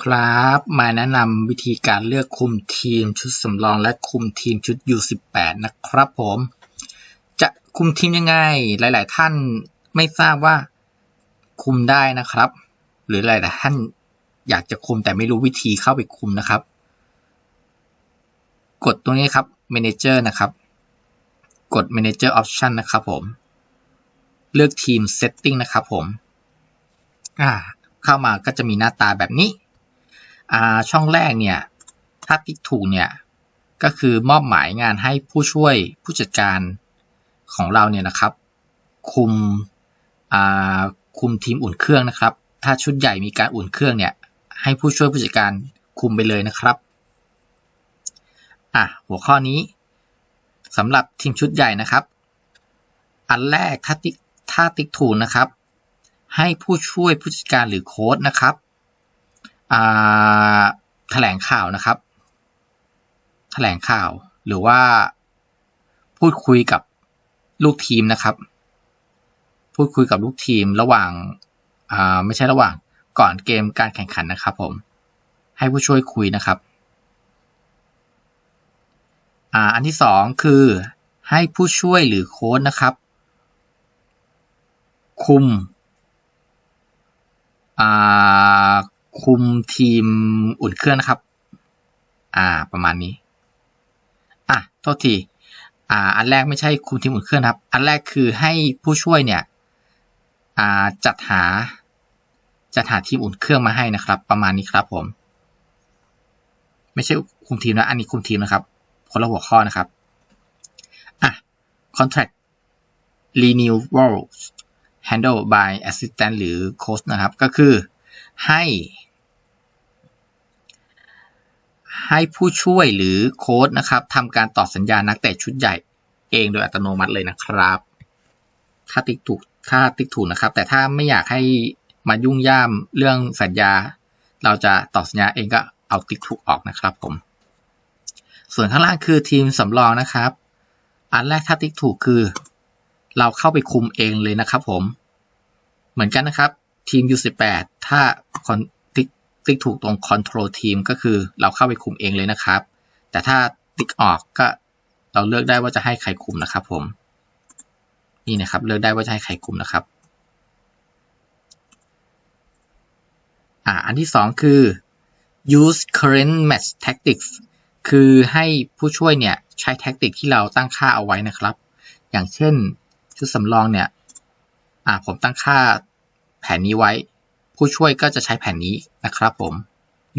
ครับมาแนะนำวิธีการเลือกคุมทีมชุดสำรองและคุมทีมชุด U18 นะครับผม จะคุมทีมยังไง หลาย ๆ ท่านไม่ทราบว่าคุมได้นะครับ หรือหลาย ๆ ท่านอยากจะคุมแต่ไม่รู้วิธีเข้าไปคุมนะครับ กดตรงนี้ครับ Manager นะครับ กด Manager Option นะครับผม เลือกทีม Setting นะครับผม อ่า เข้ามาก็จะมีหน้าตาแบบนี้ ช่องแรกเนี่ยถ้าติ๊กถูกเนี่ยก็คือมอบหมายงานให้ผู้ช่วยผู้จัดการของเราเนี่ยนะครับคุมคุมทีมอุ่นเครื่องนะครับ ถ้าชุดใหญ่มีการอุ่นเครื่องเนี่ยให้ผู้ช่วยผู้จัดการคุมไปเลยนะครับอะหัวข้อนี้สำหรับทีมชุดใหญ่นะครับ อันแรกถ้าติ๊กถ้าติ๊กถูกนะครับ ให้ผู้ช่วยผู้จัดการหรือโค้ดนะครับ แถลงข่าวนะครับ แถลงข่าวหรือว่าพูดคุยกับลูกทีมนะครับ พูดคุยกับลูกทีมระหว่างไม่ใช่ระหว่างก่อนเกมการแข่งขันนะครับผม ให้ผู้ช่วยคุยนะครับอันที่สองคือให้ผู้ช่วยหรือโค้ชนะครับ คุม คุมทีมอุ่นเครื่องนะครับ อ่า ประมาณนี้ อะ โทษที อ่า อันแรกไม่ใช่คุมทีมอุ่นเครื่องครับ อันแรกคือให้ผู้ช่วยเนี่ย อ่า จัดหา จัดหาทีมอุ่นเครื่องมาให้นะครับ ประมาณนี้ครับผม ไม่ใช่คุมทีมนะ อันนี้คุมทีมนะครับคนละหัวข้อนะครับ อะ contract renewal handle by assistant หรือ coach นะครับ ก็คือให้ ให้ผู้ช่วยหรือโค้ดนะครับทำการต่อสัญญานักเตะชุดใหญ่เองโดยอัตโนมัติเลยนะครับ ถ้าติ๊กถูกถ้าติ๊กถูกนะครับ แต่ถ้าไม่อยากให้มายุ่งย่ามเรื่องสัญญา เราจะต่อสัญญาเองก็เอาติ๊กถูกออกนะครับผม ส่วนข้างล่างคือทีมสำรองนะครับ อันแรกถ้าติ๊กถูกคือ เราเข้าไปคุมเองเลยนะครับผม เหมือนกันนะครับทีม U18 ถ้า ติ๊กติ๊กถูกตรง Control Team ก็คือเราเข้าไปคุมเองเลยนะครับ แต่ถ้าติ๊กออกก็เราเลือกได้ว่าจะให้ใครคุมนะครับผม นี่นะครับเลือกได้ว่าจะให้ใครคุมนะครับอ่าอันที่สองคือ use current match tactics คือให้ผู้ช่วยเนี่ยใช้แท็กติกที่เราตั้งค่าเอาไว้นะครับ อย่างเช่นชุดสำรองเนี่ยอ่าผมตั้งค่าแผนนี้ไว้ ผู้ช่วยก็จะใช้แผนนี้นะครับผม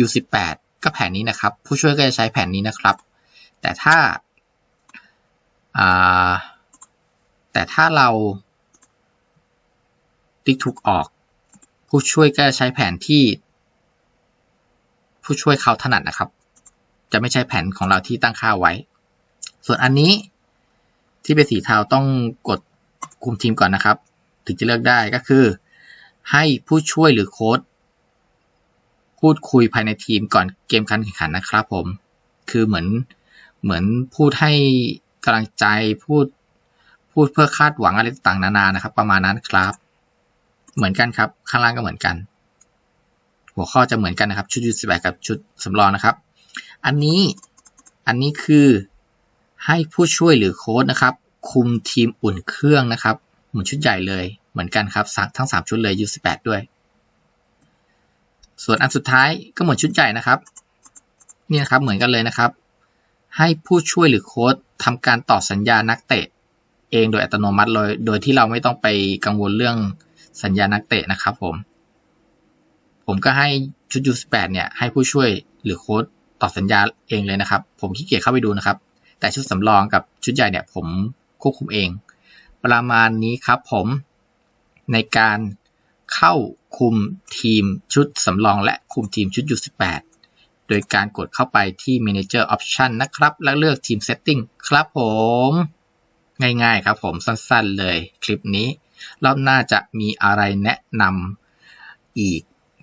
U18 ก็แผนนี้นะครับ ผู้ช่วยก็จะใช้แผนนี้นะครับ แต่ถ้าแต่ถ้าเราติ๊กถูกออก ผู้ช่วยก็จะใช้แผนที่ ผู้ช่วยเขาถนัดนะครับ จะไม่ใช่แผนของเราที่ตั้งค่าไว้ ส่วนอันนี้ที่เป็นสีเทาต้องกดคุมทีมก่อนนะครับ ถึงจะเลือกได้ก็คือ ให้ผู้ช่วยหรือโค้ดพูดคุยภายในทีมก่อนเกมการแข่งขันนะครับผม คือเหมือนเหมือนพูดให้กำลังใจพูดพูดเพื่อคาดหวังอะไรต่างๆนานานะครับ ประมาณนั้นครับ เหมือนกันครับ ข้างล่างก็เหมือนกัน หัวข้อจะเหมือนกันนะครับ ชุดยูสิบแปดกับชุดสำรองนะครับ อันนี้อันนี้คือให้ผู้ช่วยหรือโค้ดนะครับ คุมทีมอุ่นเครื่องนะครับ เหมือนชุดใหญ่เลย เหมือนกันครับทั้ง 3 ชุดเลย U18 ด้วย ส่วนอันสุดท้ายก็เหมือนชุดใหญ่นะครับนี่นะครับเหมือนกันเลยนะครับ ให้ผู้ช่วยหรือโค้ดทำการต่อสัญญานักเตะ เองโดยอัตโนมัติเลยโดยที่เราไม่ต้องไปกังวลเรื่องสัญญานักเตะนะครับผม ผมก็ให้ชุด U18 เนี่ยให้ผู้ช่วยหรือโค้ดต่อสัญญาเองเลยนะครับ ผมขี้เกียจเข้าไปดูนะครับ แต่ชุดสำรองกับชุดใหญ่เนี่ยผมควบคุมเอง ประมาณนี้ครับผม ในการเข้าคุมทีมชุดสำรองและคุมทีมชุด U18 โดยการกดเข้าไปที่ Manager Option นะครับ แล้วเลือกทีม Setting ครับผม ง่ายๆครับผมสั้นๆเลยคลิปนี้ รอบหน้าจะมีอะไรแนะนำอีก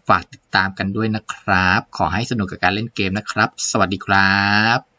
ฝากติดตามกันด้วยนะครับ ขอให้สนุกกับการเล่นเกมนะครับ สวัสดีครับ